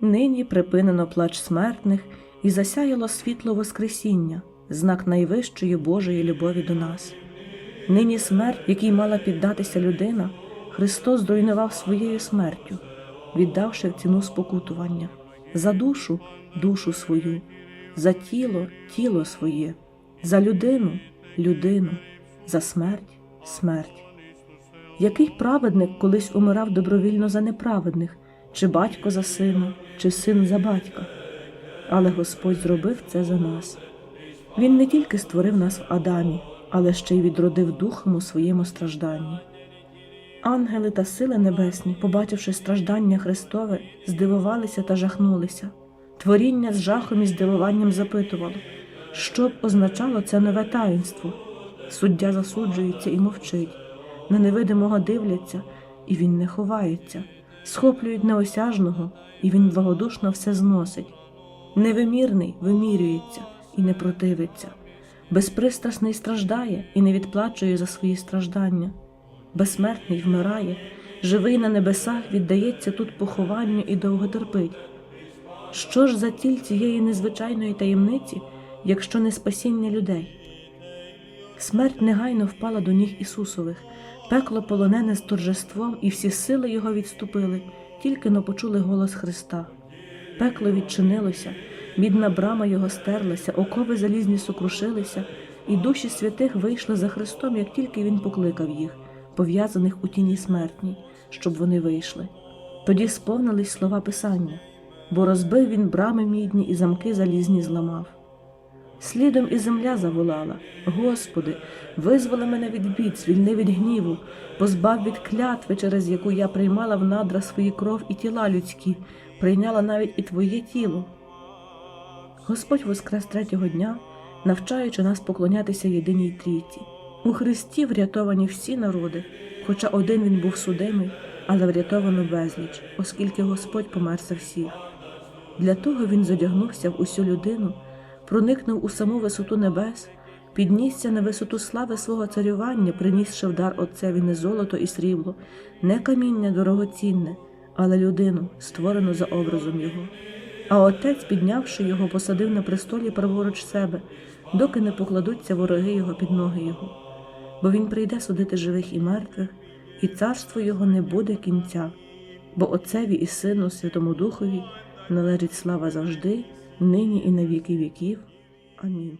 Нині припинено плач смертних і засяяло світло Воскресіння, знак найвищої Божої любові до нас. Нині смерть, якій мала піддатися людина, Христос зруйнував своєю смертю, віддавши в ціну спокутування, за душу душу свою, за тіло тіло своє, за людину людину, за смерть смерть. Який праведник колись умирав добровільно за неправедних, чи батько за сина, чи син за батька? Але Господь зробив це за нас. Він не тільки створив нас в Адамі, але ще й відродив духом у своєму стражданні. Ангели та сили небесні, побачивши страждання Христове, здивувалися та жахнулися. Творіння з жахом і здивуванням запитувало, що б означало це нове таїнство. Суддя засуджується і мовчить, на невидимого дивляться, і він не ховається, схоплюють неосяжного, і він благодушно все зносить. Невимірний вимірюється і не противиться, безпристрасний страждає і не відплачує за свої страждання, безсмертний вмирає, живий на небесах віддається тут похованню і довго терпить. Що ж за тіль цієї незвичайної таємниці, якщо не спасіння людей? Смерть негайно впала до ніг Ісусових, пекло полонене з торжеством, і всі сили його відступили, тільки но почули голос Христа. Пекло відчинилося, мідна брама його стерлася, окови залізні сокрушилися, і душі святих вийшли за Христом, як тільки Він покликав їх, пов'язаних у тіні смертній, щоб вони вийшли. Тоді сповнились слова Писання, бо розбив він брами мідні і замки залізні зламав. Слідом і земля заволала Господи, визволи мене від бід, звільни від гніву, позбав від клятви, через яку я приймала в надра свої кров і тіла людські, прийняла навіть і Твоє тіло. Господь воскрес третього дня, навчаючи нас поклонятися єдиній трійці. У Христі врятовані всі народи, хоча один він був судимий, але врятовано безліч, оскільки Господь помер за всіх. Для того він задягнувся в усю людину, проникнув у саму висоту небес, піднісся на висоту слави свого царювання, принісши в дар Отцеві не золото і срібло, не каміння дорогоцінне, але людину, створену за образом Його. А отець, піднявши його, посадив на престолі праворуч себе, доки не покладуться вороги його під ноги його. Бо він прийде судити живих і мертвих, і царство його не буде кінця, бо Отцеві і Сину, Святому Духові належить слава завжди, нині і на віки віків. Амінь.